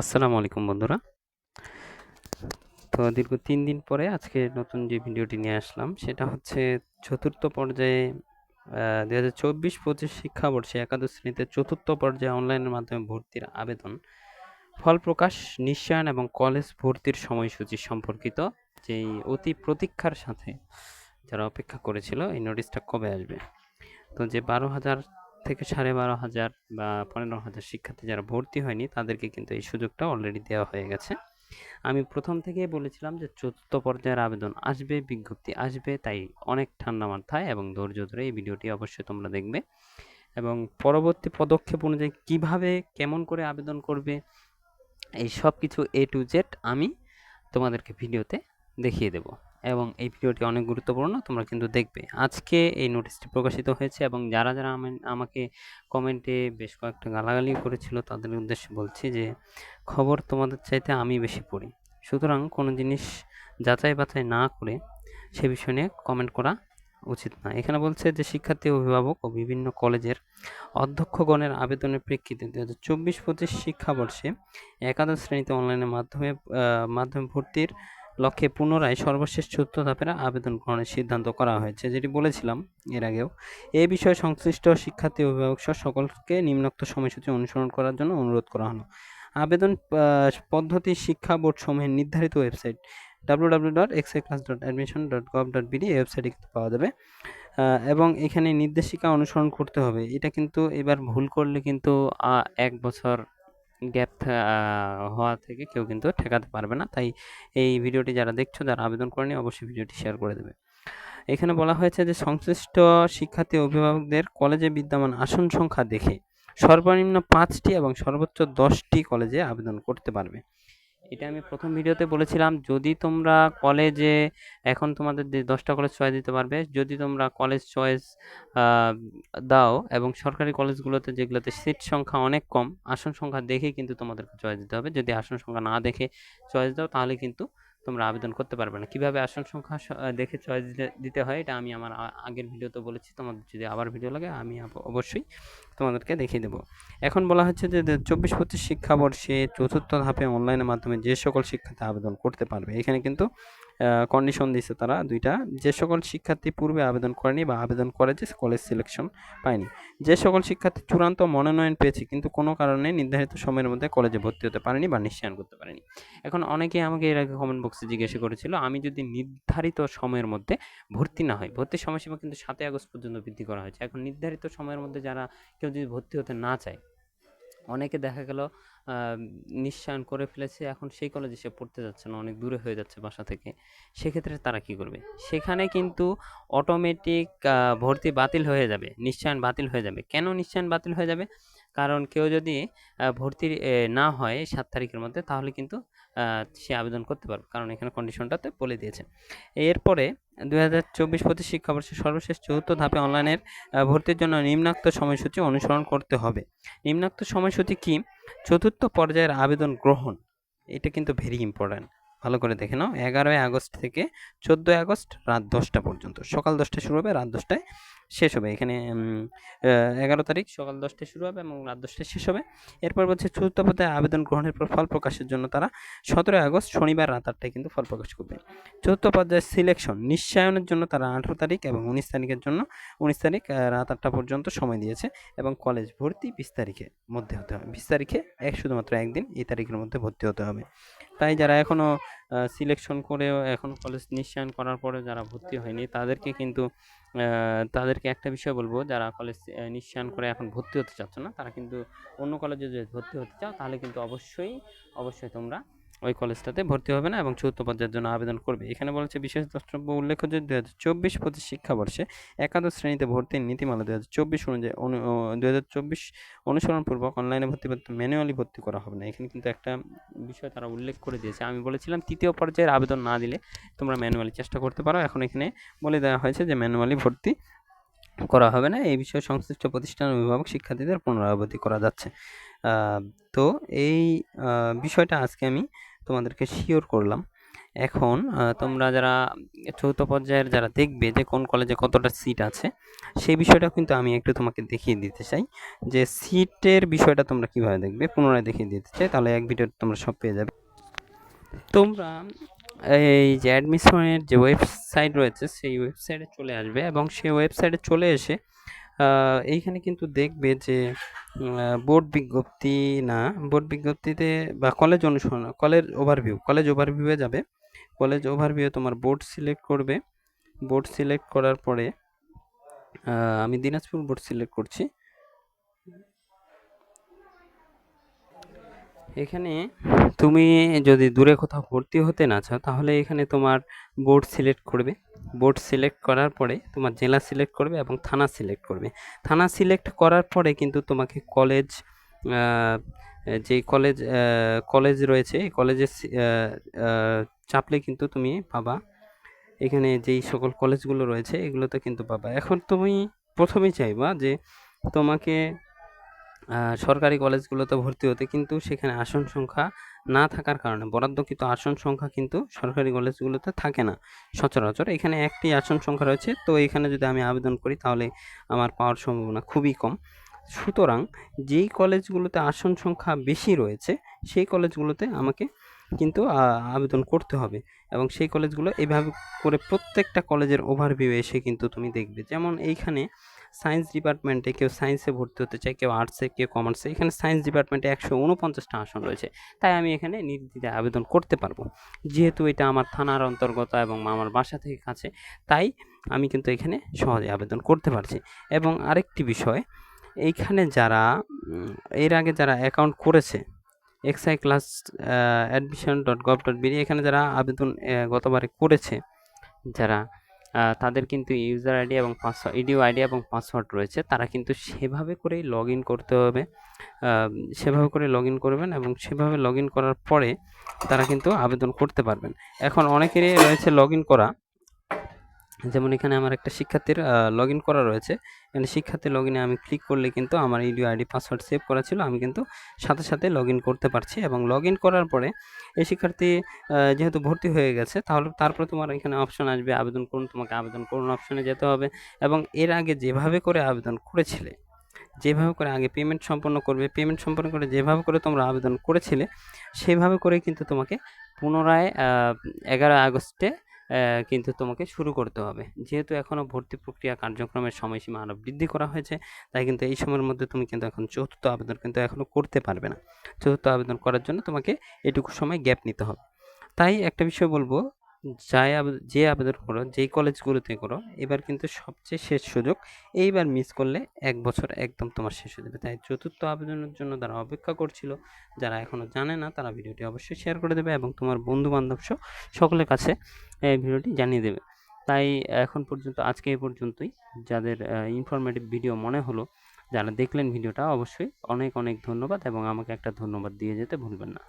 আসসালামু আলাইকুম বন্ধুরা। তো দীর্ঘ তিন দিন পরে আজকে নতুন যে ভিডিওটি নিয়ে আসলাম, সেটা হচ্ছে চতুর্থ পর্যায়ে দু হাজার চব্বিশ পঁচিশ শিক্ষাবর্ষে একাদশ শ্রেণীতে চতুর্থ পর্যায়ে অনলাইনের মাধ্যমে ভর্তির আবেদন। ফল প্রকাশ, নিশ্চয়ন এবং কলেজ ভর্তির সময়সূচি সম্পর্কিত যেই অতি প্রতীক্ষার সাথে যারা অপেক্ষা করেছিল, এই নোটিশটা কবে আসবে? তো যে বারো হাজার থেকে সাড়ে বারো হাজার বা পনেরো হাজার শিক্ষার্থী যারা ভর্তি হয়নি, তাদেরকে কিন্তু এই সুযোগটা অলরেডি দেওয়া হয়ে গেছে। আমি প্রথম থেকেই বলেছিলাম যে চতুর্থ পর্যায়ের আবেদন আসবে, বিজ্ঞপ্তি আসবে, তাই অনেক ঠান্ডা মাথায় এবং ধৈর্য ধরে এই ভিডিওটি অবশ্যই তোমরা দেখবে এবং পরবর্তী পদক্ষেপ অনুযায়ী কীভাবে, কেমন করে আবেদন করবে, এই সব কিছু এ টু জেড আমি তোমাদেরকে ভিডিওতে দেখিয়ে দেব। এবং এই ভিডিওটি অনেক গুরুত্বপূর্ণ, তোমরা কিন্তু দেখবে। আজকে এই নোটিশটি প্রকাশিত হয়েছে এবং যারা যারা আমাকে কমেন্টে বেশ কয়েকটা গালাগালি করেছিল, তাদের উদ্দেশ্যে বলছি যে, খবর তোমাদের চাইতে আমি বেশি পড়ি। সুতরাং কোনো জিনিস যাচাই বাছাই না করে সে বিষয় নিয়ে কমেন্ট করা উচিত না। এখানে বলছে যে, শিক্ষার্থী, অভিভাবক ও বিভিন্ন কলেজের অধ্যক্ষগণের আবেদনের প্রেক্ষিতে দু হাজার চব্বিশ পঁচিশ শিক্ষাবর্ষে একাদশ শ্রেণীতে অনলাইনের মাধ্যমে মাধ্যমে ভর্তির লক্ষ্যে পুনরায় সর্বশেষ চতুর্থ ধাপের আবেদন গ্রহণের সিদ্ধান্ত করা হয়েছে, যেটি বলেছিলাম এর আগেও। এ বিষয়ে সংশ্লিষ্ট শিক্ষার্থী অভিভাবক সহ সকলকে নিম্নোক্ত সময়সূচি অনুসরণ করার জন্য অনুরোধ করা হলো। আবেদন পদ্ধতি শিক্ষা বোর্ড সমূহের নির্ধারিত website W W dot XI class dot admission dot gov dot BD এই ওয়েবসাইটে পাওয়া যাবে। এবং এখানে নির্দেশিকা অনুসরণ করতে হবে। এটা কিন্তু এবার ভুল করলে কিন্তু এক বছর গ্যাপ হওয়া থেকে কেউ কিন্তু ঠেকাতে পারবে না। তাই এই ভিডিওটি যারা দেখছ, যারা আবেদন করেনি, অবশ্যই ভিডিওটি শেয়ার করে দেবে। এখানে বলা হয়েছে যে, সংশ্লিষ্ট শিক্ষার্থী অভিভাবকদের কলেজে বিদ্যমান আসন সংখ্যা দেখে সর্বনিম্ন পাঁচটি এবং সর্বোচ্চ দশটি কলেজে আবেদন করতে পারবে। এটা আমি প্রথম ভিডিওতে বলেছিলাম, যদি তোমরা কলেজে এখন তোমাদের দশটা কলেজ চয়েস দিতে পারবে, যদি তোমরা কলেজ চয়েস দাও এবং সরকারি কলেজগুলোতে যেগুলোতে সিট সংখ্যা অনেক কম, আসন সংখ্যা দেখে কিন্তু তোমাদেরকে চয়েস দিতে হবে। যদি আসন সংখ্যা না দেখে চয়েস দাও, তাহলে কিন্তু তোমরা আবেদন করতে পারবে না। কীভাবে আসন সংখ্যা দেখে চয়েস দিতে হয়, এটা আমি আমার আগের ভিডিওতে বলেছি। তোমাদের যদি আবার ভিডিও লাগে, আমি অবশ্যই তোমাদেরকে দেখিয়ে দেবো। এখন বলা হচ্ছে যে চব্বিশ পঁচিশ শিক্ষাবর্ষে চতুর্থ ধাপে অনলাইনের মাধ্যমে যে সকল শিক্ষাতে আবেদন করতে পারবে, এখানে কিন্তু কন্ডিশন দিছে তারা দুইটা। যে সকল শিক্ষার্থী পূর্বে আবেদন করেনি বা আবেদন করেছে কলেজ সিলেকশন পায়নি। যে সকল শিক্ষার্থী চূড়ান্ত মনোনয়ন পেয়েছে কিন্তু কোনো কারণে নির্ধারিত সময়ের মধ্যে কলেজে ভর্তি হতে পারেনি বা নিশ্চয়ন করতে পারেনি। এখন অনেকেই আমাকে এর আগে কমেন্ট বক্সে জিজ্ঞাসা করেছিল, আমি যদি নির্ধারিত সময়ের মধ্যে ভর্তি না হয় ভর্তির সময়সীমা কিন্তু সাতই আগস্ট পর্যন্ত বৃদ্ধি করা হয়েছে। এখন নির্ধারিত সময়ের মধ্যে যারা কেউ যদি ভর্তি হতে না চায় অনেকে দেখা গেল নিঃসায়ন করে ফেলেছে, এখন সেই কলেজে সে পড়তে যাচ্ছে না, অনেক দূরে হয়ে যাচ্ছে বাসা থেকে। সেক্ষেত্রে তারা কি করবে? সেখানে কিন্তু অটোমেটিক ভর্তি বাতিল হয়ে যাবে নিশ্চয়ন বাতিল হয়ে যাবে। কেন নিশ্চয়ন বাতিল হয়ে যাবে? কারণ কেউ যদি ভর্তি না হয় সাত তারিখের মধ্যে, তাহলে কিন্তু সে আবেদন করতে পারবে। কারণ এখানে কন্ডিশনটাতে বলে দিয়েছে। এরপরে দুই হাজার চব্বিশ পঁচিশ শিক্ষাবর্ষের সর্বশেষ চতুর্থ ধাপে অনলাইনের ভর্তির জন্য নিম্নাক্ত সময়সূচি অনুসরণ করতে হবে। নিম্নাক্ত সময়সূচি কি? চতুর্থ পর্যায়ের আবেদন গ্রহণ। এটা কিন্তু ভেরি ইম্পর্ট্যান্ট ভালো করে দেখে নাও। এগারোই আগস্ট থেকে চোদ্দোই আগস্ট রাত দশটা পর্যন্ত। সকাল দশটায় শুরু হবে, রাত দশটায় শেষ হবে। এখানে এগারো তারিখ সকাল দশটায় শুরু হবে এবং রাত দশটায় শেষ হবে। এরপর বলছে চতুর্থ পর্যায়ে আবেদন গ্রহণের পর ফল প্রকাশের জন্য তারা সতেরোই আগস্ট শনিবার রাত আটটায় কিন্তু ফল প্রকাশ করবে। চতুর্থ পর্যায়ে সিলেকশন নিশ্চয়নের জন্য তারা আঠেরো তারিখ এবং উনিশ তারিখের জন্য উনিশ তারিখ রাত আটটা পর্যন্ত সময় দিয়েছে এবং কলেজ ভর্তি বিশ তারিখের মধ্যে হতে হবে। বিশ তারিখে এক, শুধুমাত্র একদিন, এই তারিখের মধ্যে ভর্তি হতে হবে। তাই যারা এখনও সিলেকশন করে এখন কলেজ নিশ্চয়ন করার পরে যারা ভর্তি হয়নি, তাদেরকে কিন্তু তাদেরকে একটা বিষয় বলব, যারা কলেজ নিশ্চয়ন করে এখন ভর্তি হতে চাচ্ছ না, তারা কিন্তু অন্য কলেজে যদি ভর্তি হতে চাও, তাহলে কিন্তু অবশ্যই অবশ্যই তোমরা ওই কলেজটাতে ভর্তি হবে না এবং চতুর্থ পর্যায়ের জন্য আবেদন করবে। এখানে বলেছে, বিশেষ দ্রষ্টব্য উল্লেখ্য যে দু হাজার চব্বিশ পঁচিশ শিক্ষাবর্ষে একাদশ শ্রেণীতে ভর্তির নীতিমালা দু হাজার চব্বিশ অনুযায়ী দু হাজার চব্বিশ অনুসরণপূর্বক অনলাইনে ভর্তি ম্যানুয়ালি ভর্তি করা হবে না। এখানে কিন্তু একটা বিষয় তারা উল্লেখ করে দিয়েছে। আমি বলেছিলাম, তৃতীয় পর্যায়ের আবেদন না দিলে তোমরা ম্যানুয়ালি চেষ্টা করতে পারো। এখন এখানে বলে দেওয়া হয়েছে যে ম্যানুয়ালি ভর্তি করা হবে না। এই বিষয়ে সংশ্লিষ্ট প্রতিষ্ঠান অভিভাবক শিক্ষার্থীদের পুনরাবৃত্তি করা যাচ্ছে। তো এই বিষয়টা আজকে আমি তোমাদেরকে শিওর করলাম। এখন তোমরা যারা চৌথ পর্যায়ের যারা দেখবে যে কোন কলেজে কতটা সিট আছে, সেই বিষয়টা কিন্তু আমি একটু তোমাকে দেখিয়ে দিতে চাই। যে সিটের বিষয়টা তোমরা কীভাবে দেখবে, পুনরায় দেখিয়ে দিতে চাই, তাহলে এক ভিডিও তোমরা সব পেয়ে যাবে। তোমরা এই যে অ্যাডমিশনের যে ওয়েবসাইট রয়েছে, সেই ওয়েবসাইটে চলে আসবে এবং সেই ওয়েবসাইটে চলে এসে এইখানে কিন্তু দেখবে যে বোর্ড বিজ্ঞপ্তি না, বোর্ড বিজ্ঞপ্তিতে বা কলেজ অনুসরণ, কলেজ ওভারভিউ কলেজ ওভারভিউয়ে যাবে। কলেজ ওভারভিউ তোমার বোর্ড সিলেক্ট করবে। বোর্ড সিলেক্ট করার পরে আমি দিনাজপুর বোর্ড সিলেক্ট করছি। এখানে তুমি যদি দূরে কোথাও ভর্তি হতে না চাও, তাহলে এখানে তোমার বোর্ড সিলেক্ট করবে। বোর্ড সিলেক্ট করার পরে তোমার জেলা সিলেক্ট করবে এবং থানা সিলেক্ট করবে। থানা সিলেক্ট করার পরে কিন্তু তোমাকে কলেজ যেই কলেজ কলেজ রয়েছে, এই কলেজে চাপলে কিন্তু তুমি পাবা। এখানে যেই সকল কলেজগুলো রয়েছে, এগুলোতে কিন্তু পাবা। এখন তুমি প্রথমেই চাইবা যে তোমাকে সরকারি কলেজগুলোতে ভর্তি হতে কিন্তু সেখানে আসন সংখ্যা না থাকার কারণে, বরাদ্দকৃত আসন সংখ্যা কিন্তু সরকারি কলেজগুলোতে থাকে না সচরাচর। এখানে একটি আসন সংখ্যা রয়েছে, তো এখানে যদি আমি আবেদন করি তাহলে আমার পাওয়ার সম্ভাবনা খুবই কম। সুতরাং যেই কলেজগুলোতে আসন সংখ্যা বেশি রয়েছে, সেই কলেজগুলোতে আমাকে কিন্তু আবেদন করতে হবে এবং সেই কলেজগুলো এভাবে করে প্রত্যেকটা কলেজের ওভারভিউ এসে কিন্তু তুমি দেখবে। যেমন এইখানে সায়েন্স ডিপার্টমেন্টে কেউ সায়েন্সে ভর্তি হতে চায়, কেউ আর্টসে, কেউ কমার্সে, এখানে সায়েন্স ডিপার্টমেন্টে একশো উনপঞ্চাশটা আসন রয়েছে। তাই আমি এখানে নির্দ্বিধায় আবেদন করতে পারব। যেহেতু এটা আমার থানার অন্তর্গত এবং আমার বাসা থেকে কাছে, তাই আমি কিন্তু এখানে সহজে আবেদন করতে পারছি। এবং আরেকটি বিষয়, এইখানে যারা এর আগে যারা অ্যাকাউন্ট করেছে XI class admission dot gov dot BD এখানে যারা আবেদন গতবারে করেছে, যারা তাদের কিন্তু ইউজার আইডি এবং পাসওয়ার্ড ইডিও আইডি এবং পাসওয়ার্ড রয়েছে। তারা কিন্তু সেভাবে করেই লগ ইন করতে হবে। সেভাবে করে লগ ইন করবেন এবং সেভাবে লগ ইন করার পরে তারা কিন্তু আবেদন করতে পারবেন। এখন অনেকেরই রয়েছে লগ ইন করা। যেমন এখানে আমার একটা শিক্ষার্থীর লগ ইন করা রয়েছে। এখানে শিক্ষার্থী লগ ইনে আমি ক্লিক করলে কিন্তু আমার ইডিও আইডি পাসওয়ার্ড সেভ করা ছিল। আমি কিন্তু সাথে সাথে লগ ইন করতে পারছি এবং লগ ইন করার পরে এই শিক্ষার্থী যেহেতু ভর্তি হয়ে গেছে, তাহলে তারপরে তোমার এখানে অপশন আসবে, আবেদন করুন, তোমাকে আবেদন করুন অপশনে যেতে হবে এবং এর আগে যেভাবে করে আবেদন করেছিলে, যেভাবে করে আগে পেমেন্ট সম্পন্ন করবে পেমেন্ট সম্পন্ন করে যেভাবে করে তোমরা আবেদন করেছিলে, সেভাবে করে কিন্তু তোমাকে পুনরায় এগারো আগস্টে কিন্তু তোমাকে শুরু করতে হবে। যেহেতু এখনও ভর্তি প্রক্রিয়া কার্যক্রমের সময়সীমা আরও বৃদ্ধি করা হয়েছে, তাই কিন্তু এই সময়ের মধ্যে তুমি কিন্তু এখন চতুর্থ আবেদন কিন্তু এখনও করতে পারবে না। চতুর্থ আবেদন করার জন্য তোমাকে এটুকু সময় গ্যাপ নিতে হবে। তাই একটা বিষয় বলব, যাই যে আবেদন করো, যেই কলেজগুলোতে করো, এবার কিন্তু সবচেয়ে শেষ সুযোগ এইবার মিস করলে এক বছর একদম তোমার শেষ হয়ে যাবে। তাই চতুর্থ আবেদনের জন্য যারা অপেক্ষা করছিল, যারা এখনও জানে না, তারা ভিডিওটি অবশ্যই শেয়ার করে দেবে এবং তোমার বন্ধু বান্ধবসহ সকলের কাছে ভিডিওটি জানিয়ে দেবে। তাই এখন পর্যন্ত, আজকে এ পর্যন্তই। যাদের ইনফরমেটিভ ভিডিও মনে হলো, যারা দেখলেন ভিডিওটা, অবশ্যই অনেক অনেক ধন্যবাদ এবং আমাকে একটা ধন্যবাদ দিয়ে যেতে ভুলবেন না।